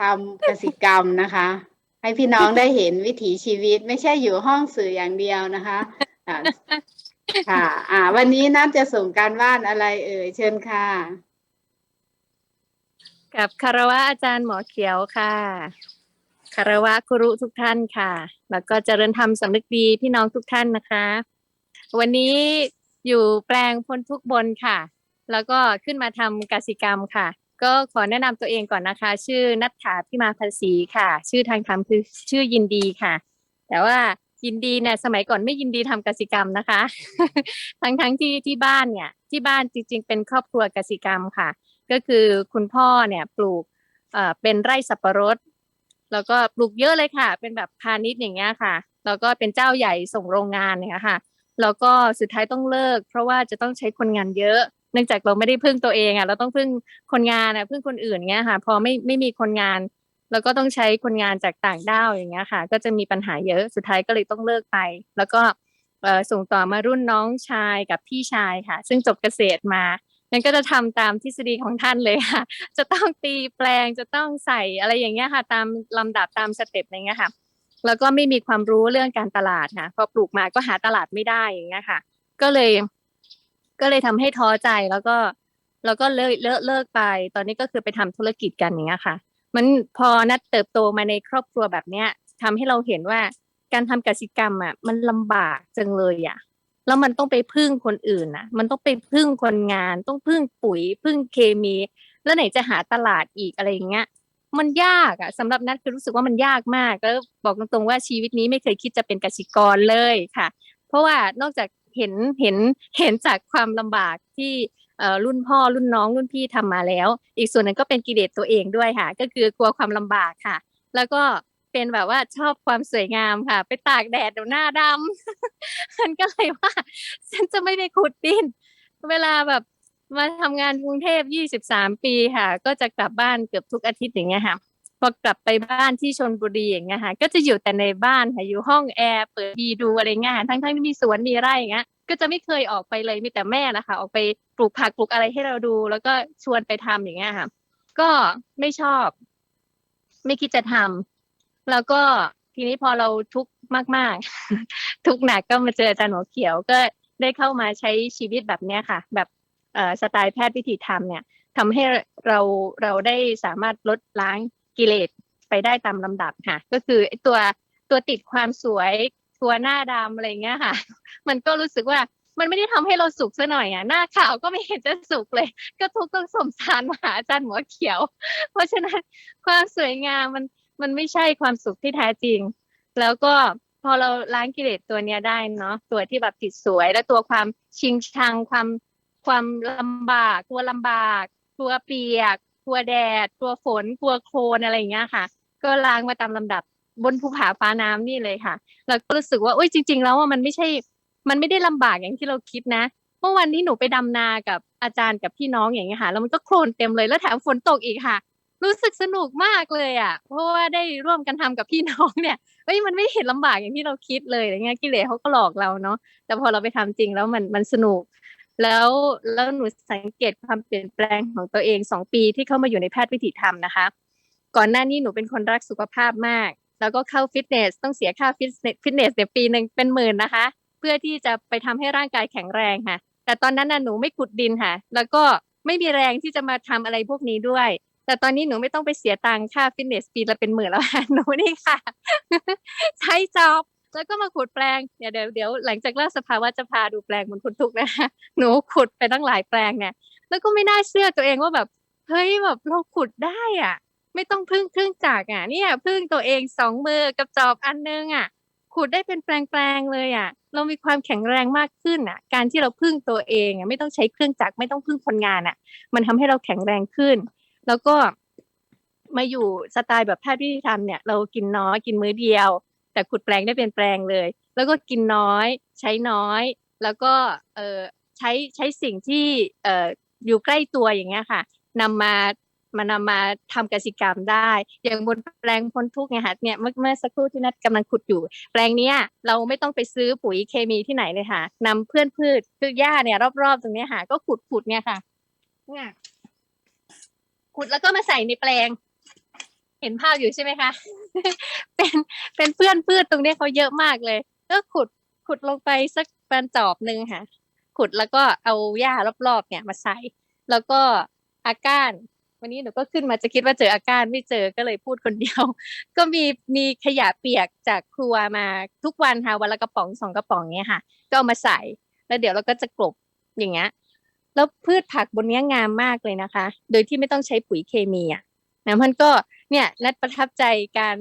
ทำกสิกรรมนะคะ ให้พี่น้องได้เห็นวิถีชีวิตไม่ใช่อยู่ห้องสื่ออย่างเดียวนะคะค่ะ อ่า วันนี้นัดจะส่งการบ้านอะไรเอ่ยเชิญค่ะ กับคารวะอาจารย์หมอเขียวค่ะคารวะครุทุกท่านค่ะ แล้วก็เจริญธรรมสำนึกดีพี่น้องทุกท่านนะคะ วันนี้อยู่แปลงพ้นทุกบนค่ะ แล้วก็ขึ้นมาทำกสิกรรมค่ะ ก็ขอแนะนำตัวเองก่อนนะคะ ชื่อนัทธาพิมาภาษีค่ะ ชื่อทางธรรมคือชื่อยินดีค่ะ แต่ว่ายินดีเนี่ยสมัยก่อนไม่ยินดีทำกสิกรรมนะคะ ทั้งทั้งที่ที่บ้านเนี่ย ที่บ้านจริง ๆ เป็นครอบครัวกสิกรรมค่ะ ก็คือคุณพ่อเนี่ยปลูกเอ่อเป็นไร่สับปะรด แล้วก็ปลูกเยอะเลยค่ะ เป็นแบบพาณิชย์อย่างเงี้ยค่ะ แล้วก็เป็นเจ้าใหญ่ส่งโรงงานเนี่ยค่ะ แล้วก็สุดท้ายต้องเลิก เพราะว่าจะต้องใช้คนงานเยอะ เนื่องจากเราไม่ได้พึ่งตัวเองอะเราต้องพึ่งคนงานอะพึ่งคนอื่นเงี้ยค่ะ พอไม่ไม่มีคนงานแล้วก็ต้องใช้คนงานจากต่างด้าวอย่างเงี้ยค่ะ ก็จะมีปัญหาเยอะสุดท้ายก็เลยต้องเลิกไป แล้วก็ส่งต่อมารุ่นน้องชายกับพี่ชายค่ะ ซึ่งจบเกษตรมานั่นก็จะทำตามทฤษฎีของท่านเลยค่ะ จะต้องตีแปลงจะต้องใส่อะไรอย่างเงี้ยค่ะ ตามลำดับตามสเต็ปอะไรเงี้ยค่ะ แล้วก็ไม่มีความรู้เรื่องการตลาดค่ะพอปลูกมาก็หาตลาดไม่ได้อย่างเงี้ยค่ะ ก็เลย ก็เลยทำให้ท้อใจแล้วก็แล้วก็เลิกเลิกเลิกไป ตอนนี้ก็คือไปทำธุรกิจกันอย่างเงี้ยค่ะ มันพอนัดเติบโตมาในครอบครัวแบบเนี้ยทำให้เราเห็นว่าการทำกสิกรรมอะมันลำบากจังเลยอะแล้วมันต้องไปพึ่งคนอื่นนะมันต้องไปพึ่งคนงาน ต้องพึ่งปุ๋ย พึ่งเคมี แล้วไหนจะหาตลาดอีกอะไรอย่างเงี้ย มันยากอะสำหรับนัทคือรู้สึกว่ามันยากมากแล้วบอกตรงๆว่าชีวิตนี้ไม่เคยคิดจะเป็นกสิกรเลยค่ะ เพราะว่านอกจาก เห็นเห็นเห็นจากความลำบากที่รุ่นพ่อรุ่นน้องรุ่นพี่ทำมาแล้ว อีกส่วนหนึ่งก็เป็นกิเลสตัวเองด้วยค่ะ ก็คือกลัวความลำบากค่ะ แล้วก็เป็นแบบว่าชอบความสวยงามค่ะ ไปตากแดดเดี๋ยวหน้าดำมันก็เลยว่า ฉันจะไม่ไปขุดดิน เวลาแบบมาทำงานกรุงเทพ23ปีค่ะ ก็จะกลับบ้านเกือบทุกอาทิตย์อย่างเงี้ยค่ะ พอกลับไปบ้านที่ชนบุรีอย่างเงี้ยค่ะก็จะอยู่แต่ในบ้านค่ะอยู่ห้องแอร์เปิดทีดูอะไรเงี้ยค่ะทั้งๆที่มีสวนมีไร่อย่างเงี้ยก็จะไม่เคยออกไปเลยมีแต่แม่นะคะ ออกไปปลูกผักปลูกอะไรให้เราดู แล้วก็ชวนไปทำอย่างเงี้ยค่ะ ก็ไม่ชอบ ไม่คิดจะทำแล้วก็ทีนี้พอเราทุกข์มาก ๆ ทุกข์หนักก็มาเจออาจารย์หมอเขียวก็ได้เข้ามาใช้ชีวิตแบบเนี้ยค่ะ แบบสไตล์แพทย์วิถีธรรมเนี่ยทำให้เราเราได้สามารถลดล้าง กิเลสไปได้ตามลำดับค่ะ ก็คือตัวตัวติดความสวยตัวหน้าดำอะไรเงี้ยค่ะ มันก็รู้สึกว่ามันไม่ได้ทำให้เราสุขซะหน่อยอะหน้าขาวก็ไม่เห็นจะสุขเลย ก็ทุกข์ต้องสมสารมหาอาจารย์หมอเขียว เพราะฉะนั้นความสวยงามมันมันไม่ใช่ความสุขที่แท้จริง แล้วก็พอเราล้างกิเลสตัวเนี้ยได้เนาะตัวที่แบบติดสวย และตัวความชิงชังความความลำบากกลัวลำบากกลัวเปียก ลัวแดด กลัวฝน กลัวโคลนอะไรอย่างเงี้ยค่ะ ก็ล้างมาตามลำดับบนภูผาฟ้าน้ำนี่เลยค่ะแล้วก็รู้สึกว่าโอ้ยจริง ๆ แล้วว่ามันไม่ใช่ มันไม่ได้ลำบากอย่างที่เราคิดนะ เมื่อวันที่หนูไปดำนากับอาจารย์กับพี่น้องอย่างเงี้ยค่ะ แล้วมันก็โคลนเต็มเลย แล้วแถมฝนตกอีกค่ะ รู้สึกสนุกมากเลยอะ เพราะว่าได้ร่วมกันทำกับพี่น้องเนี่ยเอ้ยมันไม่เห็นลำบากอย่างที่เราคิดเลยอะไรเงี้ยกิเลสเขาก็หลอกเราเนาะ แต่พอเราไปทำจริงแล้วมันมันสนุก แล้วแล้วหนูสังเกตความเปลี่ยนแปลงของตัวเองสองปีที่เข้ามาอยู่ในแพทย์วิถีธรรมนะคะ ก่อนหน้านี้หนูเป็นคนรักสุขภาพมาก แล้วก็เข้าฟิตเนสต้องเสียค่าฟิตเนสฟิตเนสเนี่ยปีหนึ่งเป็นหมื่นนะคะ เพื่อที่จะไปทำให้ร่างกายแข็งแรงค่ะ แต่ตอนนั้นน่ะหนูไม่ขุดดินค่ะ แล้วก็ไม่มีแรงที่จะมาทำอะไรพวกนี้ด้วย แต่ตอนนี้หนูไม่ต้องไปเสียตังค่าฟิตเนสปีละเป็นหมื่นแล้วค่ะหนูนี่ค่ะ ใช้จอบ แล้วก็มาขุดแปลงเดี๋ยวเดี๋ยวเดี๋ยวหลังจากเลิกสภาวะจะพาดูแปลงบนคุณทุกนะคะหนูขุดไปตั้งหลายแปลงเนี่ย แล้วก็ไม่น่าเชื่อตัวเองว่าแบบเฮ้ยแบบเราขุดได้อะ ไม่ต้องพึ่งเครื่องจักรอะเนี่ยพึ่งตัวเองสองมือกับจอบอันนึงอะ ขุดได้เป็นแปลงๆเลยอะ เรามีความแข็งแรงมากขึ้นอะ การที่เราพึ่งตัวเองอะไม่ต้องใช้เครื่องจักรไม่ต้องพึ่งคนงานอะ มันทำให้เราแข็งแรงขึ้น แล้วก็มาอยู่สไตล์แบบแพทย์วิธีธรรมเนี่ยเรากินน้อยกินมื้อเดียว แต่ขุดแปลงได้เป็นแปลงเลย แล้วก็กินน้อย ใช้น้อย แล้วก็เออใช้ใช้สิ่งที่เอออยู่ใกล้ตัวอย่างเงี้ยค่ะนำมามานำมาทำกสิกรรมได้ อย่างบนแปลงพ้นทุกข์ไงคะเนี่ยเมื่อเมื่อสักครู่ที่นัดกำลังขุดอยู่ แปลงเนี้ยเราไม่ต้องไปซื้อปุ๋ยเคมีที่ไหนเลยค่ะนำเพื่อนพืชคือหญ้าเนี่ยรอบๆตรงเนี้ยค่ะ ก็ขุดขุดเนี่ยค่ะเนี่ยขุดแล้วก็มาใส่ในแปลง เห็นภาพอยู่ใช่ไหมคะ เป็นเป็นเพื่อนพืชตรงนี้เขาเยอะมากเลย ก็ขุดขุดลงไปสักประจอบหนึ่งค่ะ ขุดแล้วก็เอาหญ้ารอบๆเนี่ยมาใส่ แล้วก็อาก้านวันนี้หนูก็ขึ้นมาจะคิดว่าเจออาการไม่เจอก็เลยพูดคนเดียว ก็มีมีขยะเปียกจากครัวมาทุกวันค่ะวันละกระป๋องสองกระป๋องเนี้ยค่ะ ก็เอามาใส่แล้วเดี๋ยวเราก็จะกลบอย่างเงี้ยแล้วพืชผักบนนี้งามมากเลยนะคะ โดยที่ไม่ต้องใช้ปุ๋ยเคมีอะนะมันก็ เนี่ยนัดประทับใจการ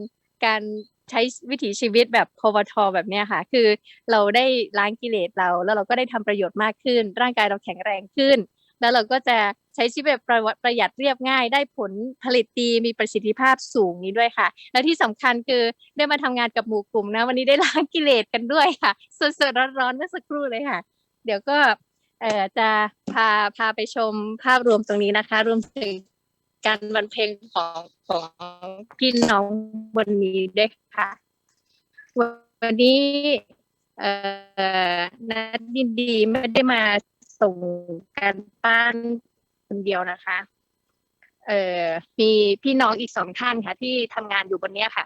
การใช้วิถีชีวิตแบบพวทแบบเนี้ยค่ะ คือเราได้ล้างกิเลสเรา แล้วเราก็ได้ทำประโยชน์มากขึ้น ร่างกายเราแข็งแรงขึ้น แล้วเราก็จะใช้ชีวิตแบบประวัติประหยัดเรียบง่าย ได้ผลผลิตดีมีประสิทธิภาพสูงนี้ด้วยค่ะ และที่สำคัญคือได้มาทำงานกับหมู่กลุ่มนะ วันนี้ได้ล้างกิเลสกันด้วยค่ะสดๆร้อนๆเมื่อสักครู่เลยค่ะ เดี๋ยวก็เอ่อจะพาพาไปชมภาพรวมตรงนี้นะคะ รวมถึง การบรรเพลงของของพี่น้องวันนี้ด้วยค่ะ วันนี้เอ่อนัดินดีไม่ได้มาส่งการบ้านคนเดียวนะคะ เอ่อมีพี่น้องอีกสองท่านค่ะ ที่ทำงานอยู่บนเนี้ยค่ะ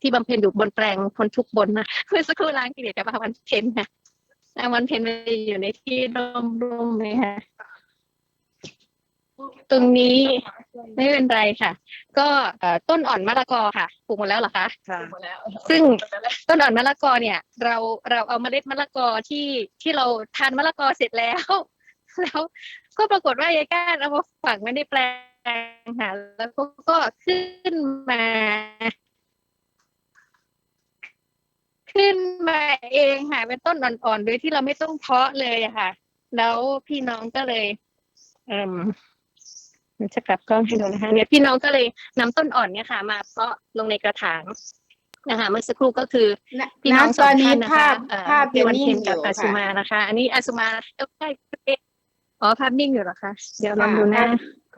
ที่บำเพ็ญอยู่บนแปลงพนทุกบนนะเมื่อสักครู่ล้างกิเลสกับวันเพ็ญค่ะวันเพ็ญไปอยู่ในที่ร่มร่มๆเลยค่ะ ตรงนี้ไม่เป็นไรค่ะ ก็เอ่อต้นอ่อนมะละกอค่ะปลูกหมดแล้วเหรอคะ ค่ะ ซึ่งต้นอ่อนมะละกอเนี่ย เราเราเอาเมล็ดมะละกอที่ที่เราทานมะละกอเสร็จแล้ว แล้ว ก็ปรากฏว่ายายก้านเอามาฝังไว้ในแปลงค่ะแล้วก็ก็ขึ้นมา ขึ้นมาเองค่ะเป็นต้นอ่อนๆโดยที่เราไม่ต้องเพาะเลยอะค่ะ แล้วพี่น้องก็เลย เอ่มเดี๋ยว จะกลับกล้องให้ดูนะคะ เนี่ยพี่น้องก็เลยนำต้นอ่อนเนี่ยค่ะ มาเพาะลงในกระถางนะคะเมื่อสักครู่ก็คือณพี่น้องณสตอองนนี้ท่านนะคะภาพเอ่อภาพพี่จะวันนิ่เพ็งญอกับยู่อาสุค่ะมานะคะ อันนี้อาสุมาเอ้ยใช่เอ๊ะอ๋อภาพนิ่งอยู่เหรอคะเดี๋ยวลองดูนะ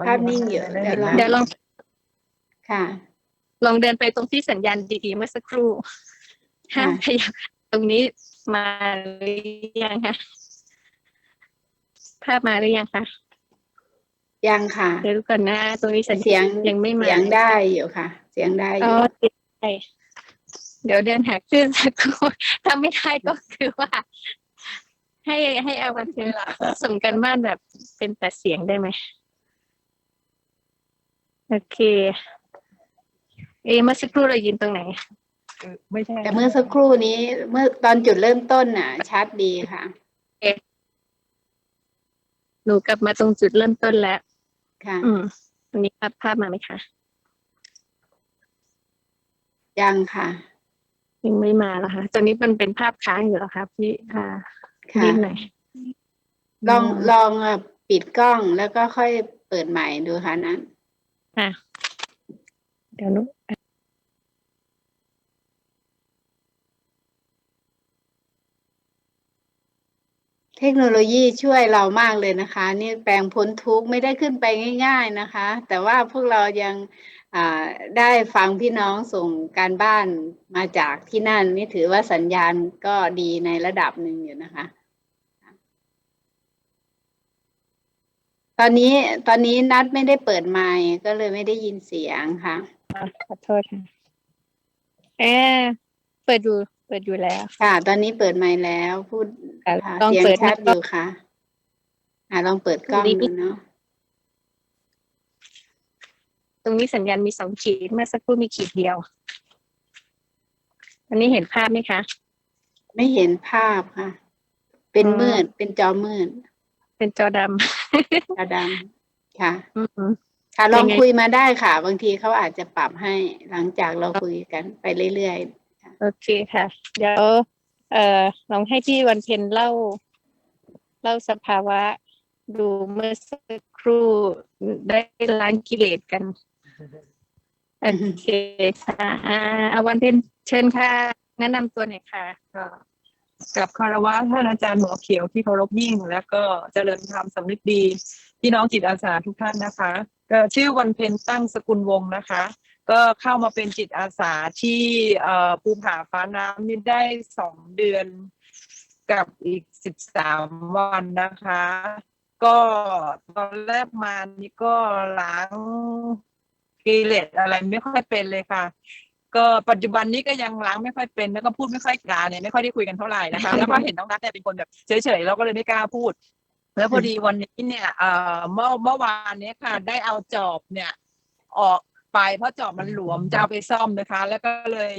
ภาพนิ่งอยู่เดี๋ยวลองเดี๋ยวลองค่ะ ลองเดินไปตรงที่สัญญาณดีๆเมื่อสักครู่ห้ามขยับตรงนี้มาหรือยังคะภาพมาหรือยังคะ ยังค่ะเดี๋ยวดูก่อนนะตรงนี้สัญเสียญางณยังไม่มาเสียงได้อยู่ค่ะ เสียงได้ออ๋อยู่ใช่เดี๋ยวเดินหาคลื่นสักครู่ถ้าไม่ได้ก็คือว่า ให้ให้เอาวันเทลาส่งกันบ้านแบบเป็นแต่เสียงได้ไหมโอเค เอะเมื่อสักครู่เรายืนตรงไหนไม่ใช่แต่เมื่อสักครู่นี้ เมื่อตอนจุดเริ่มต้นน่ะ ชัดดีค่ะหนูกลับมาตรงจุดเริ่มต้นแล้ว ค่ะ อืมวันนี้ภาพภาพมาไหมคะ ยังค่ะ ยังไม่มาแล้วค่ะตอนนี้มันเป็นภาพค้างอยู่แล้วครับพี่อ่าค่ะ นิดหน่อยลองลองอะปิดกล้องแล้วก็ค่อยเปิดใหม่ดูค่ะนั้น อะเดี๋ยวหนุ เทคโนโลยีช่วยเรามากเลยนะคะ นี่แปลงพ้นทุกข์ไม่ได้ขึ้นไปง่าย ๆนะคะ แต่ว่าพวกเรายังอ่าได้ฟังพี่น้องส่งการบ้านมาจากที่นั่น นี่ถือว่าสัญญาณก็ดีในระดับหนึ่งอยู่นะคะ ตอนนี้ตอนนี้นัดไม่ได้เปิดไมค์ก็เลยไม่ได้ยินเสียงค่ะขอโทษค่ะเออเปิดอยู่เปิดอยู่แล้วค่ะ ตอนนี้เปิดไมค์แล้ว พูดค่ะค่ะต้องเสียงเปิดชัดนะอยู่ค่ะอ่าลองเปิดกล้องดูเนาะตรงนี้สัญญาณมีสองขีดเมื่อสักครู่มีขีดเดียว อันนี้เห็นภาพไหมคะ ไม่เห็นภาพค่ะ เป็นอ๋อมืด เป็นจอมืด เป็นจอดจอดำค่ะำอืมค่ะลองยังไงคุยมาได้ค่ะ บางทีเขาอาจจะปรับให้หลังจากเราคุยกันไปเรื่อย โอเคค่ะ เดี๋ยว เอ่อลองให้พี่วันเพ็ญเล่า เล่าสภาวะ ดูเมื่อสักครู่ได้ล้างกิเลสกัน โอเคค่ะอาเอาวันเพ็ญเชิญค่ะ แนะนำตัวหน่อยค่ะก็กับคารวะท่านอาจารย์หมอเขียวที่เคารพยิ่ง แล้วก็เจริญธรรมสำนึกดี พี่น้องจิตอาสาทุกท่านนะคะ ก็ชื่อวันเพ็ญตั้งสกุลวงนะคะ ก็เข้ามาเป็นจิตอาสาที่ภูผาฟ้าน้ำนี่ได้สองเดือนกับอีกสิบสามวันนะคะ ก็ตอนแรกมานี่ก็ล้างกิเลสอะไรไม่ค่อยเป็นเลยค่ะ ก็ปัจจุบันนี้ก็ยังล้างไม่ค่อยเป็นแล้วก็พูดไม่ค่อยกล้าเนี่ยไม่ค่อยได้คุยกันเท่าไหร่นะคะ แล้วก็เห็นน้องนัทเนี่ยเป็นคนแบบเฉยๆเราก็เลยไม่กล้าพูด แล้วพอดีวันนี้เนี่ยเอ่อเมื่อเมื่อวานนี้ค่ะ ได้เอาจอบเนี่ย ออก ไป เพราะจอบมันหลวมจะเอาไปซ่อมนะคะ แล้วก็เลย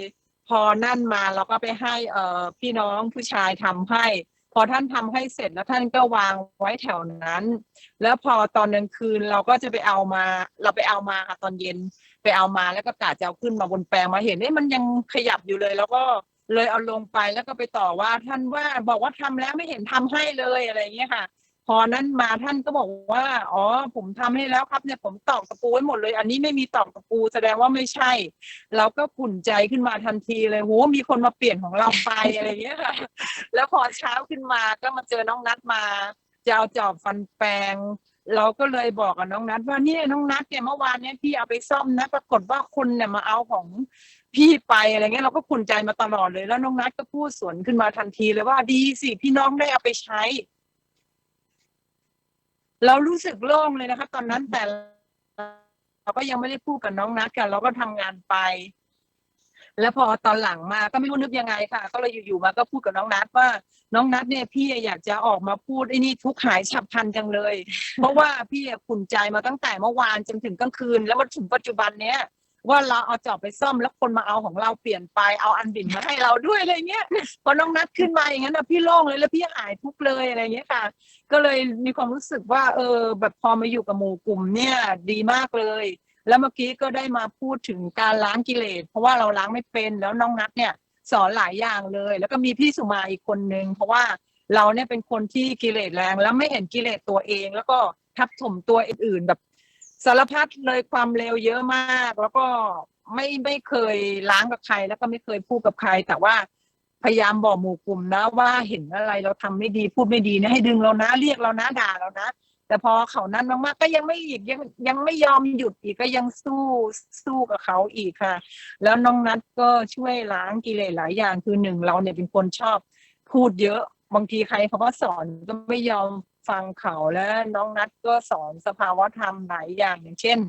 พอนั่นมาเราก็ไปให้เอ่อพี่น้องผู้ชายทำให้ พอท่านทำให้เสร็จแล้วท่านก็วางไว้แถวนั้น แล้วพอตอนกลางคืนเราก็จะไปเอามา เราไปเอามาค่ะตอนเย็นไปเอามาแล้วก็กะจะเอาขึ้นมาบนแปลงมาเห็นเอ๊ะมันยังขยับอยู่เลย แล้วก็เลยเอาลงไปแล้วก็ไปต่อว่าท่านว่าบอกว่าทำแล้วไม่เห็นทำให้เลยอะไรอย่างเงี้ยค่ะ พอนั้นมาท่านก็บอกว่า อ๋อ ผมทำให้แล้วครับเนี่ยผมตอกตะปูไว้หมดเลย อันนี้ไม่มีตอกตะปูแสดงว่าไม่ใช่ เราก็ขุ่นใจขึ้นมาทันทีเลยโหมีคนมาเปลี่ยนของเราไปอะไรเงี้ยค่ะแล้วพอเช้าขึ้นมาก็มาเจอน้องนัดมาจะเอาจอบฟันแปลง เราก็เลยบอกกับน้องนัดว่าเนี่ยน้องนัดเนี่ยเมื่อวานเนี่ยพี่เอาไปซ่อมนะปรากฏว่าคนเนี่ยมาเอาของพี่ไปอะไรเงี้ยเราก็ขุ่นใจมาตลอดเลย แล้วน้องนัดก็พูดสวนขึ้นมาทันทีเลยว่าดีสิพี่น้องได้เอาไปใช้ เรารู้สึกโล่งเลยนะคะตอนนั้นแต่เราก็ยังไม่ได้พูดกับน้องนัดกัน เราก็ทำงานไป แล้วพอตอนหลังมาก็ไม่รู้นึกยังไงค่ะ ก็เลยอยู่ๆมาก็พูดกับน้องนัดว่า น้องนัดเนี่ยพี่อยากจะออกมาพูดไอ้นี่ทุกหายฉับพลันจังเลย เพราะว่าพี่ขุ่นใจมาตั้งแต่เมื่อวานจนถึงกลางคืน แล้วมาถึงปัจจุบันเนี้ย ว่าเราเอาจอบไปซ่อมแล้วคนมาเอาของเราเปลี่ยนไปเอาอันบินมาให้เราด้วยอะไรเงี้ยพอน้องนัดขึ้นมาอย่างนั้นนะพี่โล่งเลยแล้วพี่หายทุกเลยอะไรเงี้ยค่ะ ก็เลยมีความรู้สึกว่า เออ แบบพอมาอยู่กับหมู่กลุ่มเนี่ยดีมากเลย แล้วเมื่อกี้ก็ได้มาพูดถึงการล้างกิเลสเพราะว่าเราล้างไม่เป็นแล้วน้องนัดเนี่ย สอนหลายอย่างเลย แล้วก็มีพี่สุมาอีกคนนึงเพราะว่าเราเนี่ยเป็นคนที่กิเลสแรง แล้วไม่เห็นกิเลสตัวเอง แล้วก็ทับถมตัวอื่นๆแบบ สารพัดเลยความเลวเยอะมาก แล้วก็ไม่ไม่เคยล้างกับใคร แล้วก็ไม่เคยพูดกับใคร แต่ว่าพยายามบอกหมู่กลุ่มนะ ว่าเห็นอะไรเราทำไม่ดีพูดไม่ดีนะให้ดึงเรานะเรียกเรานะด่าเรานะแต่พอเขานั้นมากๆก็ยังไม่อีกยังยังไม่ยอมหยุดอีกก็ยังสู้สู้กับเขาอีกค่ะ แล้วน้องนัทก็ช่วยล้างกิเลสหลายอย่างคือหนึ่งเราเนี่ยเป็นคนชอบพูดเยอะบางทีใครเขาก็สอนก็ไม่ยอม ฟังเขาแล้วน้องนัทก็สอนสภาวะธรรมหลายอย่างอย่างเช่น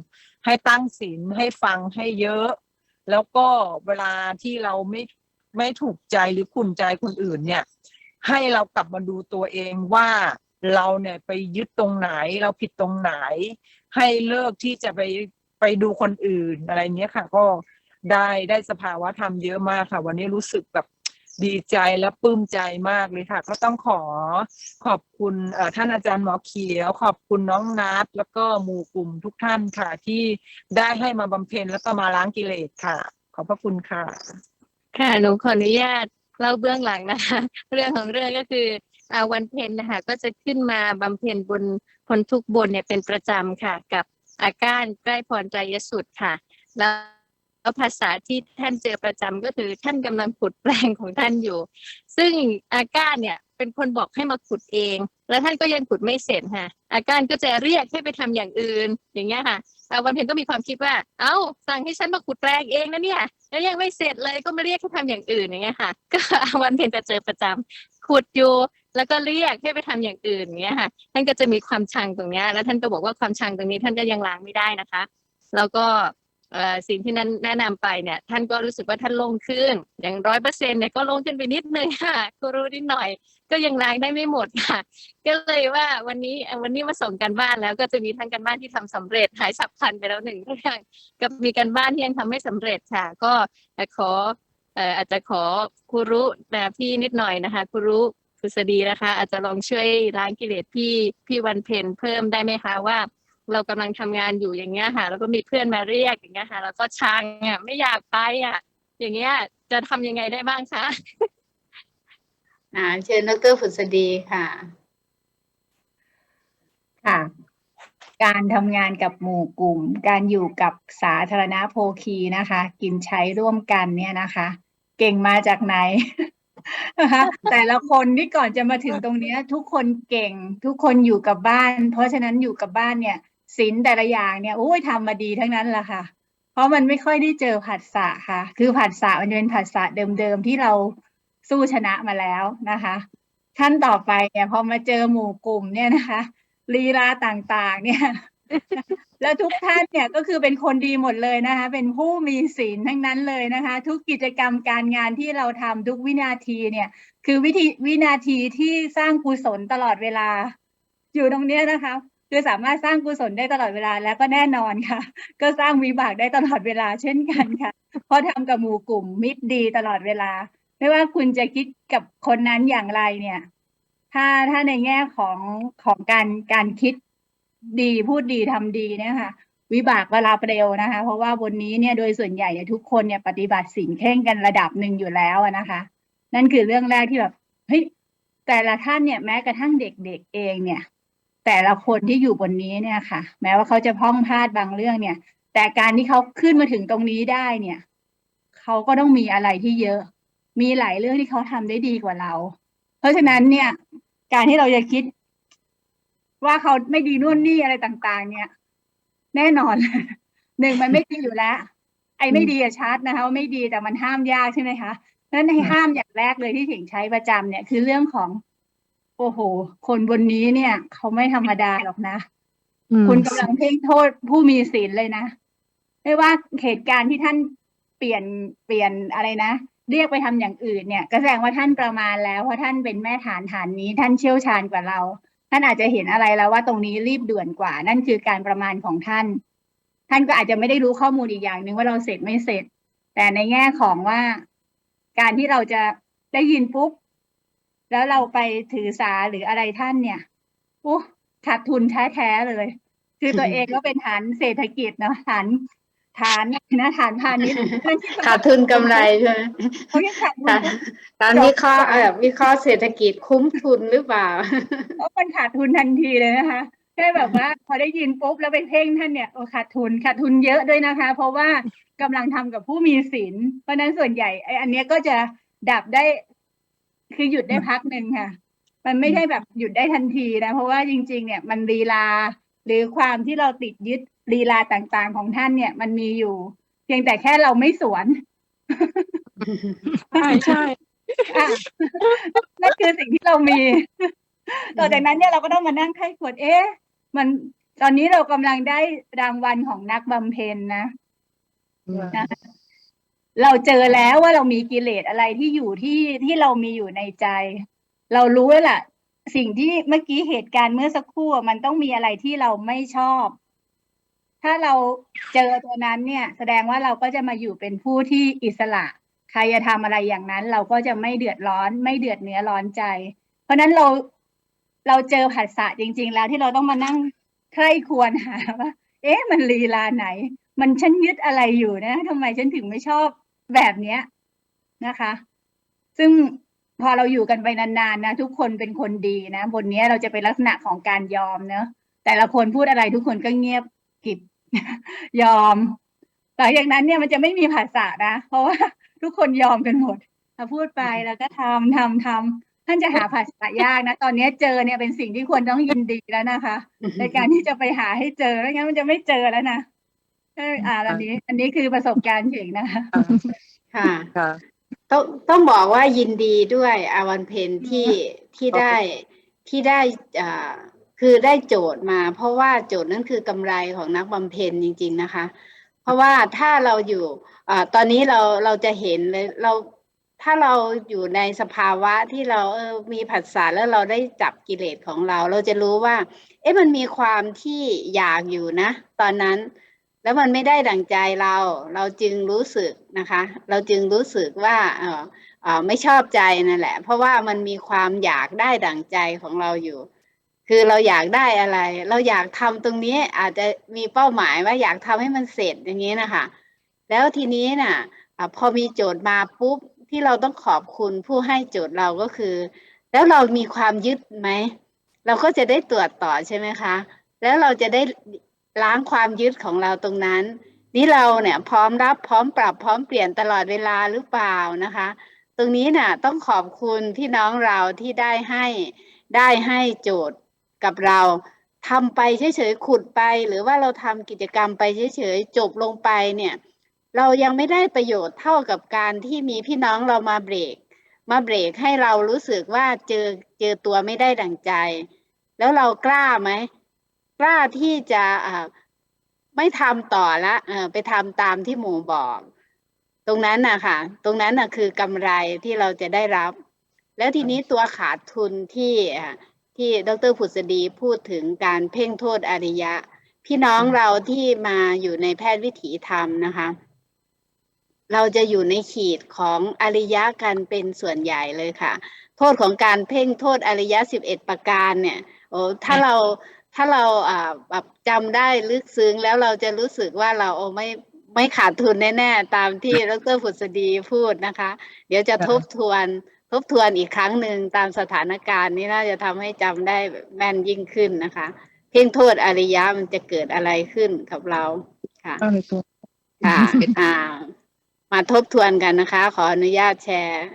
ให้ตั้งศีลให้ฟังให้เยอะ แล้วก็เวลาที่เราไม่ไม่ถูกใจหรือขุ่นใจคนอื่นเนี่ย ให้เรากลับมาดูตัวเองว่าเราเนี่ยไปยึดตรงไหนเราผิดตรงไหน ให้เลิกที่จะไปไปดูคนอื่นอะไรเนี้ยค่ะ ก็ได้ได้สภาวะธรรมเยอะมากค่ะ วันนี้รู้สึกแบบ ดีใจและปลื้มใจมากเลยค่ะ ก็ต้องขอขอบคุณท่านอาจารย์หมอเขียว ขอบคุณน้องนัทแล้วก็หมู่กลุ่มทุกท่านค่ะ ที่ได้ให้มาบำเพ็ญแล้วก็มาล้างกิเลสค่ะ ขอบพระคุณค่ะ ค่ะหนูขออนุญาตเล่าเบื้องหลังนะคะ เรื่องของเรื่องก็คือวันเพ็ญนะคะก็จะขึ้นมาบำเพ็ญบนพ้นทุกบนเนี่ยเป็นประจำค่ะ กับอาการใกล้พรใจยสุดค่ะ แล้ว ภาษาที่ท่านเจอประจำก็คือท่านกำลังขุดแปลงของท่านอยู่ ซึ่งอากาเนี่ยเป็นคนบอกให้มาขุดเอง แล้วท่านก็ยังขุดไม่เสร็จค่ะ อาการก็จะเรียกให้ไปทำอย่างอื่น อย่างเงี้ยค่ะอาวันเพ็ญก็มีความคิดว่า เอ้า สั่งให้ฉันมาขุดแปลงเองนะเนี่ย แล้วยังไม่เสร็จเลยก็มาเรียกให้ทำอย่างอื่นอย่างเงี้ยค่ะ ก็วันเพ็ญจะเจอประจำขุดอยู่ แล้วก็เรียกให้ไปทำอย่างอื่นอย่างเงี้ยค่ะ ท่านก็จะมีความชังตรงเนี้ย แล้วท่านก็บอกว่าความชังตรงนี้ท่านก็ยังล้างไม่ได้นะคะ แล้วก็ สิ่งที่นั้นแนะนำไปเนี่ย ท่านก็รู้สึกว่าท่านโล่งขึ้น อย่างร้อยเปอร์เซ็นเนี่ยก็โล่งขึ้นไปนิดนึงค่ะก็รู้นิดหน่อย ก็ยังล้างได้ไม่หมดค่ะ ก็เลยว่าวันนี้วันนี้มาส่งกันบ้านแล้วก็จะมีทั้งกันบ้านที่ทำสำเร็จหายสับพันไปแล้วหนึ่งเรื่องกับมีกันบ้านที่ยังทำไม่สำเร็จค่ะ ก็ขออาจจะขอครูรุแบบพี่นิดหน่อยนะคะครูรุพุษดีนะคะ อาจจะลองช่วยล้างกิเลสพี่พี่วันเพ็ญเพิ่มได้ไหมคะว่า เรากำลังทำงานอยู่อย่างเงี้ยค่ะ แล้วก็มีเพื่อนมาเรียกอย่างเงี้ยค่ะ แล้วก็ชังอะไม่อยากไปอะ อย่างเงี้ย จะทำยังไงได้บ้างคะอ่า เชิญดรผุษดีค่ะ ค่ะ การทำงานกับหมู่กลุ่ม การอยู่กับสาธารณโภคีนะคะ กินใช้ร่วมกันเนี่ยนะคะ เก่งมาจากไหนนะคะแต่ละคนที่ก่อนจะมาถึงตรงเนี้ยทุกคนเก่ง ทุกคนอยู่กับบ้าน เพราะฉะนั้นอยู่กับบ้านเนี่ย ศีลแต่ละอย่างเนี่ยโอ้ยทำมาดีทั้งนั้นแหละค่ะ เพราะมันไม่ค่อยได้เจอผัสสะค่ะ คือผัสสะมันจะเป็นผัสสะเดิมๆที่เราสู้ชนะมาแล้วนะคะขั้นต่อไปเนี่ยพอมาเจอหมู่กลุ่มเนี่ยนะคะลีลาต่างๆ เนี่ย แล้วทุกท่านเนี่ยก็คือเป็นคนดีหมดเลยนะคะ เป็นผู้มีศีลทั้งนั้นเลยนะคะ ทุกกิจกรรมการงานที่เราทำทุกวินาทีเนี่ย คือวิธีวินาทีที่สร้างกุศลตลอดเวลา อยู่ตรงเนี้ยนะคะ คือสามารถสร้างกุศลได้ตลอดเวลาแล้วก็แน่นอนค่ะ ก็สร้างวิบากได้ตลอดเวลาเช่นกันค่ะ เพราะทำกับหมู่กลุ่มมิตรดีตลอดเวลา ไม่ว่าคุณจะคิดกับคนนั้นอย่างไรเนี่ย ถ้าถ้าในแง่ของของการการคิดดีพูดดีทำดีเนี่ยค่ะ วิบากก็รับเร็วนะคะ เพราะว่าบนนี้เนี่ยโดยส่วนใหญ่ทุกคนเนี่ยปฏิบัติสิ่งเคร่งกันระดับหนึ่งอยู่แล้วนะคะ นั่นคือเรื่องแรกที่แบบเฮ้ยแต่ละท่านเนี่ยแม้กระทั่งเด็กๆเองเนี่ย แต่ละคนที่อยู่บนนี้เนี่ยค่ะ แม้ว่าเขาจะพล่องพลาดบางเรื่องเนี่ย แต่การที่เขาขึ้นมาถึงตรงนี้ได้เนี่ยเขาก็ต้องมีอะไรที่เยอะ มีหลายเรื่องที่เขาทำได้ดีกว่าเรา เพราะฉะนั้นเนี่ย การที่เราจะคิด ว่าเขาไม่ดีนู่นนี่อะไรต่าง ๆ เนี่ย แน่นอนหนึ่งมันไม่ดีอยู่แล้ว ไอ้ไม่ดีอะชัดนะคะว่าไม่ดีแต่มันห้ามยากใช่ไหมคะนั้นให้ห้ามอย่างแรกเลยที่ถิงใช้ประจำเนี่ย คือเรื่องของ โอ้โห คนบนนี้เนี่ย เขาไม่ธรรมดาหรอกนะ คุณกำลังเพ่งโทษผู้มีศีลเลยนะไม่ว่าเหตุการณ์ที่ท่านเปลี่ยนเปลี่ยนอะไรนะเรียกไปทำอย่างอื่นเนี่ยก็แสดงว่าท่านประมาณแล้วเพราะท่านเป็นแม่ฐานฐานนี้ ท่านเชี่ยวชาญกว่าเรา ท่านอาจจะเห็นอะไรแล้วว่าตรงนี้รีบด่วนกว่า นั่นคือการประมาณของท่าน ท่านก็อาจจะไม่ได้รู้ข้อมูลอีกอย่างหนึ่งว่าเราเสร็จไม่เสร็จ แต่ในแง่ของว่า การที่เราจะได้ยินปุ๊บ แล้วเราไปถือสาหรืออะไรท่านเนี่ยอู้ขาดทุนแท้ๆเลย คือตัวเองก็เป็นฐานเศรษฐกิจเนาะฐานฐานนะฐานพาณิชย์ขาดทุนกำไรใช่ไหมเขายังขาดทุนค่ะการวิเคราะห์เอ่อวิเคราะห์เศรษฐกิจคุ้มทุนหรือเปล่าเพราะมันขาดทุนทันทีเลยนะคะแค่แบบว่าพอได้ยินปุ๊บแล้วไปเพ่งท่านเนี่ยโอ้ขาดทุนขาดทุนเยอะด้วยนะคะ เพราะว่ากำลังทำกับผู้มีศีลเพราะฉะนั้นส่วนใหญ่ไอ้อันเนี้ยก็จะดับได้ คือหยุดได้พักหนึ่งค่ะ มันไม่ใช่แบบหยุดได้ทันทีนะ เพราะว่าจริง ๆ เนี่ยมันลีลา หรือความที่เราติดยึดลีลาต่างๆของท่านเนี่ย มันมีอยู่ เพียงแต่แค่เราไม่สวนใช่ใช่อะนั่นคือสิ่งที่เรามีต่อจากนั้นเนี่ยเราก็ต้องมานั่งไข้ควรเอ๊ะมันตอนนี้เรากำลังได้รางวัลของนักบำเพ็ญนะ เราเจอแล้วว่าเรามีกิเลสอะไรที่อยู่ที่ที่เรามีอยู่ในใจ เรารู้แล้วล่ะ สิ่งที่เมื่อกี้เหตุการณ์เมื่อสักครู่มันต้องมีอะไรที่เราไม่ชอบ ถ้าเราเจอตัวนั้นเนี่ย แสดงว่าเราก็จะมาอยู่เป็นผู้ที่อิสระ ใครจะทำอะไรอย่างนั้น เราก็จะไม่เดือดร้อน ไม่เดือดเนื้อร้อนใจ เพราะฉะนั้นเราเราเจอผัสสะจริง ๆ แล้วที่เราต้องมานั่งใคร่ควรหาว่า เอ๊ะ มันลีลาไหน มันฉันยึดอะไรอยู่นะทำไมฉันถึงไม่ชอบ แบบเนี้ยนะคะ ซึ่งพอเราอยู่กันไปนานๆนะทุกคนเป็นคนดีนะบนเนี้ยเราจะเป็นลักษณะของการยอมเนอะแต่ละคนพูดอะไรทุกคนก็เงียบกริบยอมหลังจากนั้นเนี่ยมันจะไม่มีภาษานะ เพราะว่าทุกคนยอมกันหมดถ้าพูดไปแล้วก็ทำทำทำท่านจะหาภาษายากนะ ตอนนี้เจอเนี่ยเป็นสิ่งที่ควรต้องยินดีแล้วนะคะ ในการที่จะไปหาให้เจอไม่งั้นมันจะไม่เจอแล้วนะ เอออ่าอันนี้ อันนี้คือประสบการณ์เองนะคะ ค่ะ ค่ะ ต้องต้องบอกว่ายินดีด้วยอาวันเพนที่ที่ได้ที่ได้อ่าคือได้โจทย์มา เพราะว่าโจทย์นั้นคือกำไรของนักบำเพ็ญจริง ๆนะคะ เพราะว่าถ้าเราอยู่อ่าตอนนี้เราเราจะเห็นเลยเราถ้าเราอยู่ในสภาวะที่เราเออมีผัสสะแล้วเราได้จับกิเลสของเรา เราจะรู้ว่า เอ๊ะมันมีความที่อยากอยู่นะ ตอนนั้น แล้วมันไม่ได้ดั่งใจเรา เราจึงรู้สึกนะคะ เราจึงรู้สึกว่าเออเออไม่ชอบใจนั่นแหละ เพราะว่ามันมีความอยากได้ดั่งใจของเราอยู่ คือเราอยากได้อะไร เราอยากทำตรงนี้อาจจะมีเป้าหมายว่าอยากทำให้มันเสร็จอย่างนี้นะคะ แล้วทีนี้น่ะอะพอมีโจทย์มาปุ๊บที่เราต้องขอบคุณผู้ให้โจทย์เราก็คือ แล้วเรามีความยึดไหมเราก็จะได้ตรวจต่อใช่ไหมคะ แล้วเราจะได้ ล้างความยึดของเราตรงนั้น นี่เราเนี่ยพร้อมรับพร้อมปรับพร้อมเปลี่ยนตลอดเวลาหรือเปล่านะคะ ตรงนี้น่ะต้องขอบคุณพี่น้องเราที่ได้ให้ได้ให้โจทย์กับเราทำไปเฉยๆขุดไป หรือว่าเราทำกิจกรรมไปเฉยๆจบลงไปเนี่ยเรายังไม่ได้ประโยชน์เท่ากับการที่มีพี่น้องเรามาเบรก มาเบรกให้เรารู้สึกว่าเจอเจอตัวไม่ได้ดั่งใจ แล้วเรากล้าไหม กล้าที่จะไม่ทำต่อละไปทำตามที่หมูบอก ตรงนั้นน่ะค่ะ ตรงนั้นน่ะคือกำไรที่เราจะได้รับ แล้วทีนี้ตัวขาดทุนที่ที่ดรผุษดีพูดถึงการเพ่งโทษอริยะ พี่น้องเราที่มาอยู่ในแพทย์วิถีธรรมนะคะ เราจะอยู่ในขีดของอริยะกันเป็นส่วนใหญ่เลยค่ะ โทษของการเพ่งโทษอริยะสิบเอ็ดประการเนี่ยโอ้ถ้าเรา ถ้าเราอ่าแบบจำได้ลึกซึ้งแล้วเราจะรู้สึกว่าเราโอ้ไม่ไม่ขาดทุนแน่ๆ ตามที่ดรผุษดีพูดนะคะ เดี๋ยวจะทบทวนทบทวนอีกครั้งหนึ่งตามสถานการณ์นี้น่าจะทำให้จำได้แม่นยิ่งขึ้นนะคะ เพ่งโทษอริยะมันจะเกิดอะไรขึ้นกับเราค่ะตั้งในตัวค่ะอ่า มาทบทวนกันนะคะ ขออนุญาตแชร์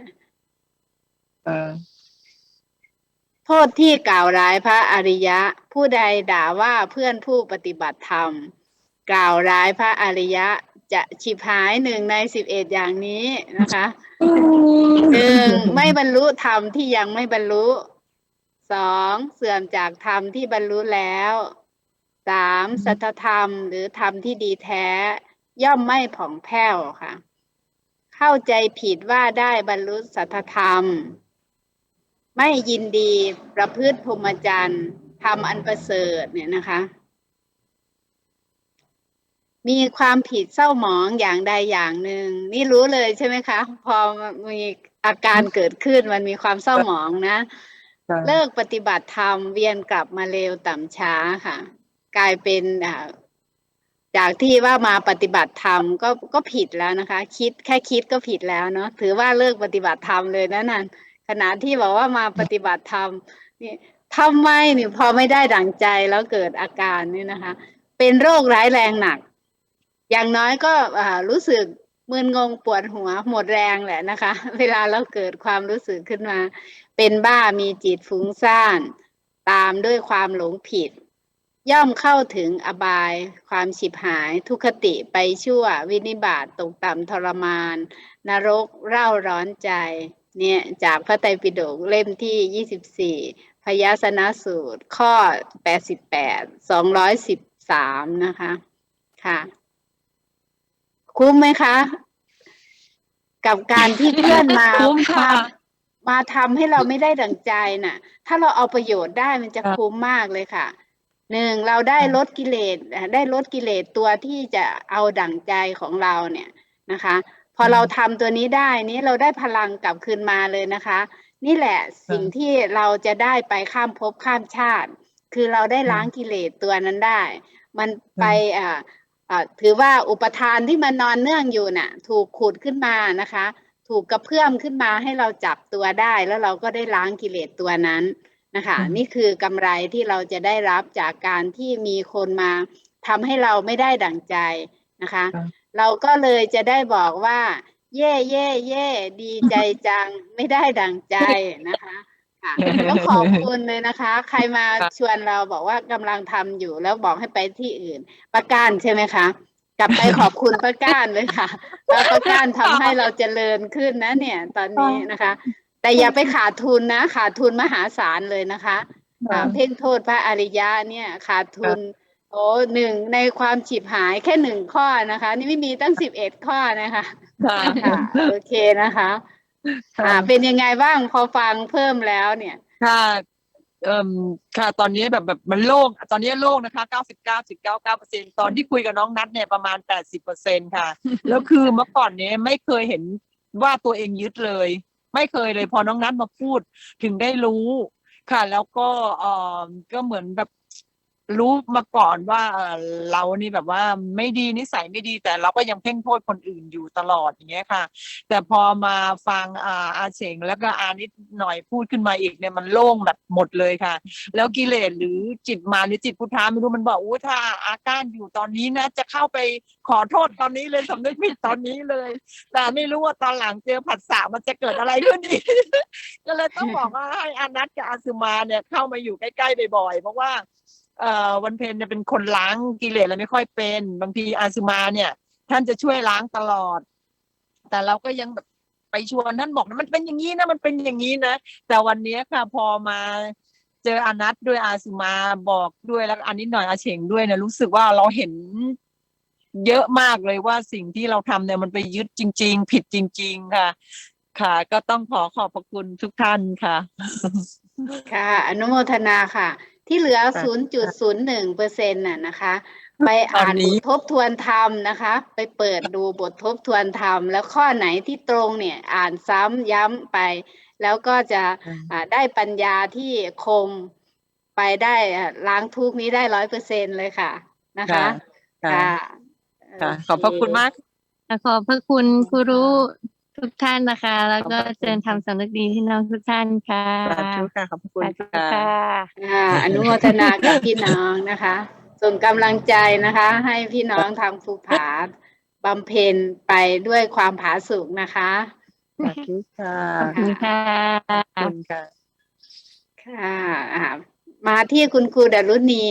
เออ โทษที่กล่าวร้ายพระอริยะ ผู้ใดด่าว่าเพื่อนผู้ปฏิบัติธรรม กล่าวร้ายพระอริยะจะฉิบหายหนึ่งในสิบเอ็ดอย่างนี้นะคะหนึ่งไม่บรรลุธรรมที่ยังไม่บรรลุสองเสื่อมจากธรรมที่บรรลุแล้วสามสัทธรรมหรือธรรมที่ดีแท้ ย่อมไม่ผ่องแผ้วค่ะ เข้าใจผิดว่าได้บรรลุสัทธรรม ไม่ยินดีประพฤติพรหมจรรย์ทำอันประเสริฐเนี่ยนะคะ มีความผิดเศร้าหมองอย่างใดอย่างหนึ่งนี่รู้เลยใช่ไหมคะ พอมีอาการเกิดขึ้นมันมีความเศร้าหมองนะค่ะเลิกปฏิบัติธรรมเวียนกลับมาเร็วต่ำช้าค่ะ กลายเป็นอ่าจากที่ว่ามาปฏิบัติธรรมก็ก็ผิดแล้วนะคะ คิดแค่คิดก็ผิดแล้วเนาะถือว่าเลิกปฏิบัติธรรมเลยนะนั่น ขณะที่บอกว่ามาปฏิบัติธรรมนี่ทำไมนี่พอไม่ได้ดั่งใจแล้วเกิดอาการนี่นะคะ เป็นโรคร้ายแรงหนัก อย่างน้อยก็รู้สึกมึนงงปวดหัวหมดแรงแหละนะคะ เวลาเราเกิดความรู้สึกขึ้นมา เป็นบ้ามีจิตฟุ้งซ่าน ตามด้วยความหลงผิด ย่อมเข้าถึงอบาย ความฉิบหายทุกขติไปชั่ววินิบาตตกต่ำทรมาน นรกเร่าร้อนใจ เนี่ยจากพระไตรปิฎกเล่มที่24พยาสนสูตรข้อ88 213นะคะ ค่ะ คุ้มไหมคะ กับการที่เพื่อนมาคุ้มค่ะมามาทำให้เราไม่ได้ดั่งใจน่ะ ถ้าเราเอาประโยชน์ได้มันจะค่ะคุ้มมากเลยค่ะหนึ่งเราได้ค่ะลดกิเลสอ่าได้ลดกิเลสตัวที่จะเอาดั่งใจของเราเนี่ยนะคะพ อเราทำตัวนี้ได้นี้เราได้พลังกลับคืนมาเลยนะคะ นี่แหละสิ่งที่เราจะได้ไปข้ามภพข้ามชาติ คือเราได้ล้างกิเลสตัวนั้นได้ มันไปอ่าอ่าถือว่าอุปทานที่มันนอนเนื่องอยู่น่ะ ถูกขุดขึ้นมานะคะ ถูกกระเพื่อมขึ้นมาให้เราจับตัวได้แล้วเราก็ได้ล้างกิเลสตัวนั้นนะคะอืมนี่คือกำไรที่เราจะได้รับจากการที่มีคนมาทำให้เราไม่ได้ดั่งใจนะคะค่ะ เราก็เลยจะได้บอกว่า เย่เย่เย่ดีใจจัง ไม่ได้ดั่งใจนะคะค่ะก็ขอบคุณเลยนะคะ ใครมาค่ะชวนเราบอกว่ากำลังทำอยู่แล้วบอกให้ไปที่อื่น ประการใช่ไหมคะกลับไปขอบคุณประการเลยค่ะแล้วประการทำให้เราเจริญขึ้นนะ เนี่ย ตอนนี้นะคะ แต่อย่าไปขาดทุนนะขาดทุนมหาศาลเลยนะคะอ่าเพ่งโทษพระอริยะเนี่ยขาดทุน โอ้หนึ่งในความฉิบหายแค่หนึ่งข้อนะคะ นี่ไม่มีตั้งสิบเอ็ดข้อนะคะค่ะค่ะโอเคนะคะอ่าเป็นยังไงบ้างพอฟังเพิ่มแล้วเนี่ย ค่ะเอ่มค่ะตอนนี้แบบแบบมันโล่งตอนนี้โล่งนะคะ99.99เปอร์เซ็นตอนที่คุยกับน้องนัทเนี่ยประมาณ80เปอร์เซ็นค่ะ แล้วคือเมื่อก่อนเนี้ยไม่เคยเห็นว่าตัวเองยึดเลย ไม่เคยเลย พอน้องนัทมาพูดถึงได้รู้ค่ะ แล้วก็เอ่อก็เหมือนแบบ รู้มาก่อนว่าเอ่อเรานี่แบบว่าไม่ดีนิสัยไม่ดีแต่เราก็ยังเพ่งโทษคนอื่นอยู่ตลอดอย่างเงี้ยค่ะ แต่พอมาฟังอาอาเฉงแล้วก็อานิดหน่อยพูดขึ้นมาอีกเนี่ยมันโล่งแบบหมดเลยค่ะ แล้วกิเลสหรือจิตมาหรือจิตพุทธาไม่รู้มันบอกอู้ถ้าอาการอยู่ตอนนี้นะ จะเข้าไปขอโทษตอนนี้เลยสำนึกผิดตอนนี้เลย แต่ไม่รู้ว่าตอนหลังเจอผัสสะมันจะเกิดอะไรขึ้นอีกก็เลยต้องบอกว่าให้อานัทกับอาสุมาเนี่ยเข้ามาอยู่ใกล้ๆบ่อยๆเพราะว่า เอ่อวันเพ็ญเนี่ยเป็นคนล้างกิเลสอะไรไม่ค่อยเป็น บางทีอาสุมาเนี่ย ท่านจะช่วยล้างตลอด แต่เราก็ยังแบบไปชวนท่านบอกนะมันเป็นอย่างนี้นะมันเป็นอย่างนี้นะแต่วันเนี้ยค่ะพอมาเจออนัทด้วยอาสุมาบอกด้วยแล้วอันนิดหน่อยอาเฉงด้วยนี่ยรู้สึกว่าเราเห็นเยอะมากเลยว่าสิ่งที่เราทำเนี่ยมันไปยึดจริง ๆ ผิดจริง ๆ ค่ะ ค่ะ ก็ต้องขอขอบพระคุณทุกท่านค่ะ ค่ะ อนุโมทนาค่ะ ที่เหลือค่ะ0.01เปอร์เซ็นต์น่ะนะคะ ไปอ่านตอนนี้บททบทวนธรรมนะคะ ไปเปิดดูบททบทวนธรรม แล้วข้อไหนที่ตรงเนี่ยอ่านซ้ำย้ำไป แล้วก็จะอ่าได้ปัญญาที่คมไปได้อ่าล้างทุกข์นี้ได้ร้อยเปอร์เซ็นเลยค่ะนะคะค่ะค่ะขอบพระคุณมากขอบพระคุณครูรู้ ทุกท่านนะคะ แล้วก็ขอบพระคุณเจริญทำสำนึกดีพี่น้องทุกท่านค่ะสาธุค่ะขอบพระคุณสาธุค่ะค่ะอ่าอนุโมทนากับพี่น้องนะคะ ส่งกำลังใจนะคะ ให้พี่น้องทางภูผาบำเพ็ญไปด้วยความผาสุกนะคะสาธุค่ะขอบคุณค่ะขอบคุณค่ะค่ะอ่ามาที่คุณครูดารุณี